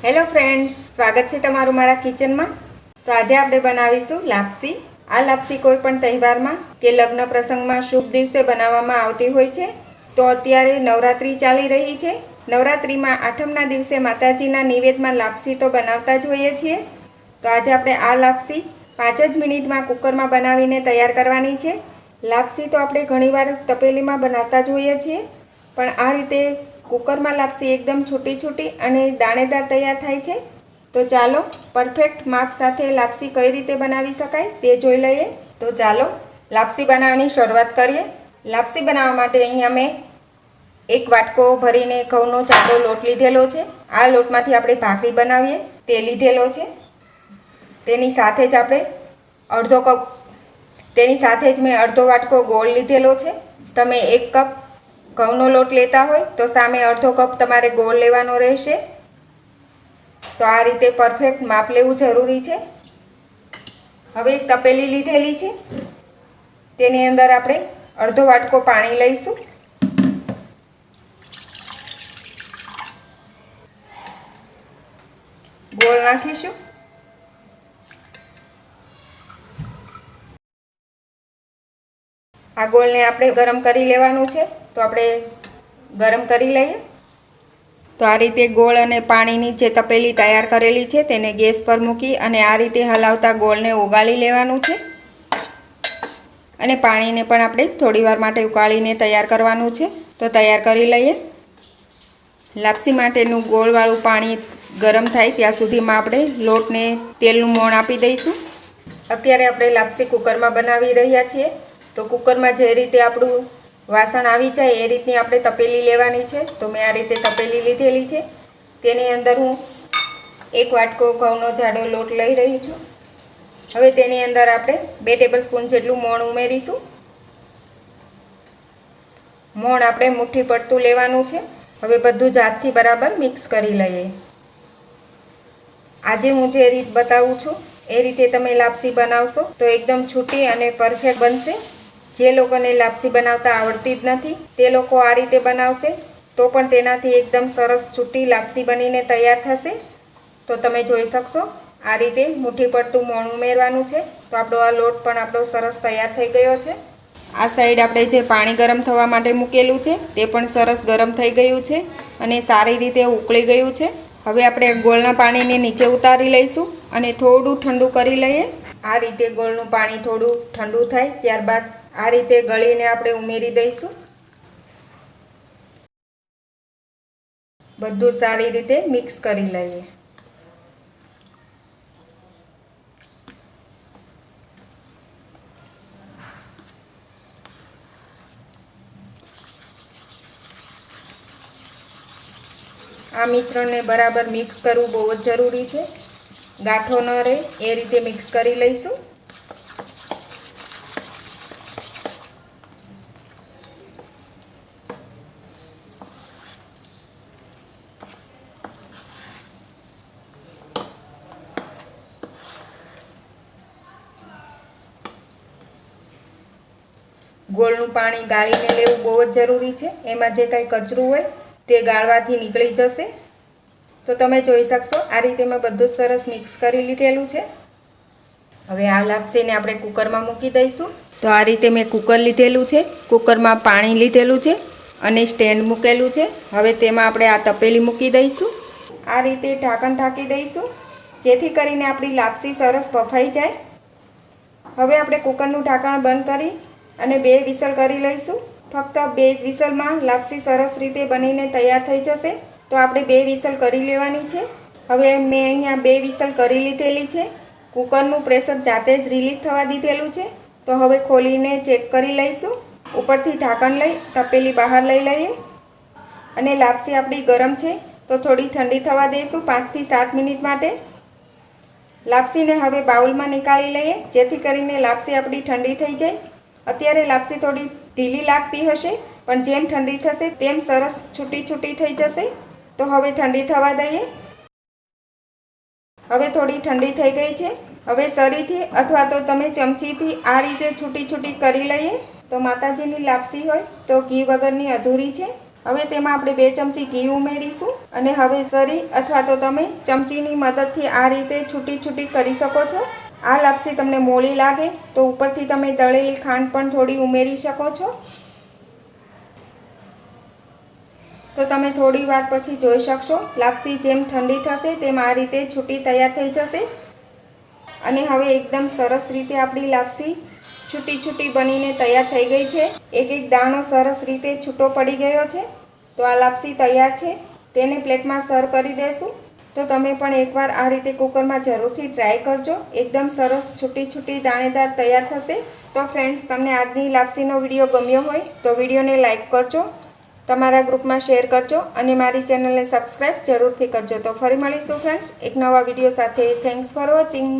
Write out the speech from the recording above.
Hello friends સ્વાગત છે તમારું મારા કિચનમાં તો આજે આપણે બનાવીશું લાપસી. આ લાપસી કોઈ પણ તહેવારમાં કે લગ્ન પ્રસંગમાં શુભ દિવસે બનાવવામાં આવતી હોય છે. તો અત્યારે નવરાત્રિ ચાલી રહી છે. નવરાત્રિમાં આઠમના દિવસે માતાજીના નિવેદમાં લાપસી તો બનાવતા જ હોઈએ છીએ. તો આજે આપણે આ લાપસી પાંચ જ મિનિટમાં કુકરમાં બનાવીને તૈયાર કરવાની છે. લાપસી તો આપણે ઘણીવાર તપેલીમાં બનાવતા જ હોઈએ છીએ. પણ આ રીતે કુકરમાં લાપસી એકદમ છૂટી છૂટી અને દાણેદાર તૈયાર થાય છે. તો ચાલો પરફેક્ટ માપ સાથે લાપસી કઈ રીતે બનાવી શકાય તે જોઈ લઈએ. તો ચાલો, લાપસી બનાવવાની શરૂઆત કરીએ. લાપસી બનાવવા માટે અહીંયા મેં એક વાટકો ભરીને ઘઉંનો ચાંદો લોટ લીધેલો છે. આ લોટમાંથી આપણે ભાખરી બનાવીએ, તે લીધેલો છે. તેની સાથે જ આપણે અડધો કપ, તેની સાથે જ મેં અડધો વાટકો ગોળ લીધેલો છે. તમે એક કપ ઘઉંનો લોટ લેતા હોય તો સામે અડધો કપ તમારે ગોળ લેવાનો રહેશે. તો આ રીતે પરફેક્ટ માપ લેવું જરૂરી છે. હવે એક તપેલી લીધેલી છે. તેની અંદર આપણે અડધો વાટકો પાણી લઈશું. ગોળ નાખીશું. આ ગોળને આપણે ગરમ કરી લેવાનું છે. તો આપણે ગરમ કરી લઈએ. તો આ રીતે ગોળ અને પાણીની જે તપેલી તૈયાર કરેલી છે. તેને ગેસ પર મૂકી અને આ રીતે હલાવતા ગોળને ઉગાળી લેવાનું છે. અને પાણીને પણ આપણે થોડીવાર માટે ઉકાળીને તૈયાર કરવાનું છે. તો તૈયાર કરી લઈએ. લાપસી માટેનું ગોળવાળું પાણી ગરમ થાય ત્યાં સુધીમાં આપણે લોટને તેલનું મોણ આપી દઈશું. અત્યારે આપણે લાપસી કુકરમાં બનાવી રહ્યા છીએ. તો કુકરમાં જે રીતે આપણું વાસણ આવી જાય, એ રીતની આપણે તપેલી લેવાની છે. તો મેં આ રીતે તપેલી લીધેલી છે. તેની અંદર હું એક વાટકો ઘઉંનો જાડો લોટ લઈ રહી છું. હવે તેની અંદર આપણે બે ટેબલ સ્પૂન જેટલું મોણ ઉમેરીશું. મોણ આપણે મુઠ્ઠી પડતું લેવાનું છે. હવે બધું જ હાથથી બરાબર મિક્સ કરી લઈએ. આજે હું જે રીત બતાવું છું, એ રીતે તમે લાપસી બનાવશો તો એકદમ છૂટી અને પરફેક્ટ બનશે. જે લોકોને લાપસી બનાવતા આવડતી જ નથી, તે લોકો આ રીતે બનાવશે? તો પણ તેનાથી એકદમ સરસ છૂટી લાપસી બનીને તૈયાર થશે? તો તમે જોઈ શકશો, આ રીતે મુઠ્ઠી પડતું મોણ ઉમેરવાનું છે. તો આપણો આ લોટ પણ આપણો સરસ તૈયાર થઈ ગયો છે. આ સાઈડ આપણે જે પાણી ગરમ થવા માટે મૂકેલું છે, તે પણ સરસ ગરમ થઈ ગયું છે અને સારી રીતે ઉકળી ગયું છે. હવે આપણે ગોળના પાણીને નીચે ઉતારી લઈશું અને થોડું ઠંડુ કરી લઈએ. આ રીતે ગોળનું પાણી થોડું ઠંડુ થાય ત્યારબાદ આ રીતે ગળીને આપણે ઉમેરી દઈશું. બધું સારી રીતે મિક્સ કરી લઈએ. આ મિશ્રણને બરાબર મિક્સ કરવું બહુ જ જરૂરી છે. ગાંઠો ન રહે, એ રીતે મિક્સ કરી લઈશું. ગોળનું પાણી ગાળીને લેવું બહુ જ જરૂરી છે. એમાં જે કાંઈ કચરું હોય તે ગાળવાથી નીકળી જશે. તો તમે જોઈ શકશો, આ રીતે મેં બધું સરસ મિક્સ કરી લીધેલું છે. હવે આ લાપસીને આપણે કુકરમાં મૂકી દઈશું. તો આ રીતે મેં કુકર લીધેલું છે, કુકરમાં પાણી લીધેલું છે અને સ્ટેન્ડ મૂકેલું છે. હવે તેમાં આપણે આ તપેલી મૂકી દઈશું. આ રીતે ઢાંકણ ઢાંકી દઈશું, જેથી કરીને આપણી લાપસી સરસ બફાઈ જાય. હવે આપણે કુકરનું ઢાંકણ બંધ કરી અને બે વિસલ કરી લઈશું. ફક્ત બે વિસલમાં લાપસી સરસ રીતે બનીને તૈયાર થઈ જશે. તો આપણે બે વિસલ કરી લેવાની છે. હવે મેં અહીંયા બે વિસલ કરી લીધેલી છે. કુકરનું પ્રેશર જાતે જ રિલીઝ થવા દીધેલું છે. તો હવે ખોલીને ચેક કરી લઈશું. ઉપરથી ઢાંકણ લઈ, તપેલી બહાર લઈ લઈએ. અને લાપસી આપણી ગરમ છે, તો થોડી ઠંડી થવા દઈશું પાંચથી સાત મિનિટ માટે. લાપસીને હવે બાઉલમાં નીકાળી લઈએ, જેથી કરીને લાપસી આપણી ઠંડી થઈ જાય. અત્યારે લાપસી થોડી ઢીલી લાગતી હશે, પણ જેમ ઠંડી થશે તેમ સરસ છૂટી છૂટી થઈ જશે. તો હવે ઠંડી થવા દઈએ. હવે થોડી ઠંડી થઈ ગઈ છે. હવે સરીથી અથવા તો તમે ચમચીથી આ રીતે છૂટી છૂટી કરી લઈએ. તો માતાજીની લાપસી હોય તો ઘી વગરની અધૂરી છે. હવે તેમાં આપણે બે ચમચી ઘી ઉમેરીશું અને હવે સરી અથવા તો તમે ચમચીની મદદથી આ રીતે છૂટી છૂટી કરી શકો છો. આ લાપસી તમને મોળી લાગે તો ઉપરથી તમે તળેલી ખાંડ પણ થોડી ઉમેરી શકો છો. તો તમે થોડી વાર પછી જોઈ શકશો, લાપસી જેમ ઠંડી થશે તેમ આ રીતે છૂટી તૈયાર થઈ જશે. અને હવે એકદમ સરસ રીતે આપણી લાપસી છૂટી છૂટી બનીને તૈયાર થઈ ગઈ છે. એક એક દાણો સરસ રીતે છૂટો પડી ગયો છે. તો આ લાપસી તૈયાર છે. તેને પ્લેટમાં સર્વ કરી દેશું. તો તમે પણ એકવાર આ રીતે કુકરમાં જરૂરથી ટ્રાય કરજો. એકદમ સરસ છૂટી છૂટી દાણેદાર તૈયાર થશે. તો ફ્રેન્ડ્સ તમને આજની લાપસીનો વીડિયો ગમ્યો હોય તો વિડીયોને લાઇક કરજો. તમારા ગ્રુપમાં શેર કરજો અને મારી ચેનલને સબસ્ક્રાઈબ જરૂરથી કરજો. તો ફરી મળીશું ફ્રેન્ડ્સ એક નવા વીડિયો સાથે. Thanks for watching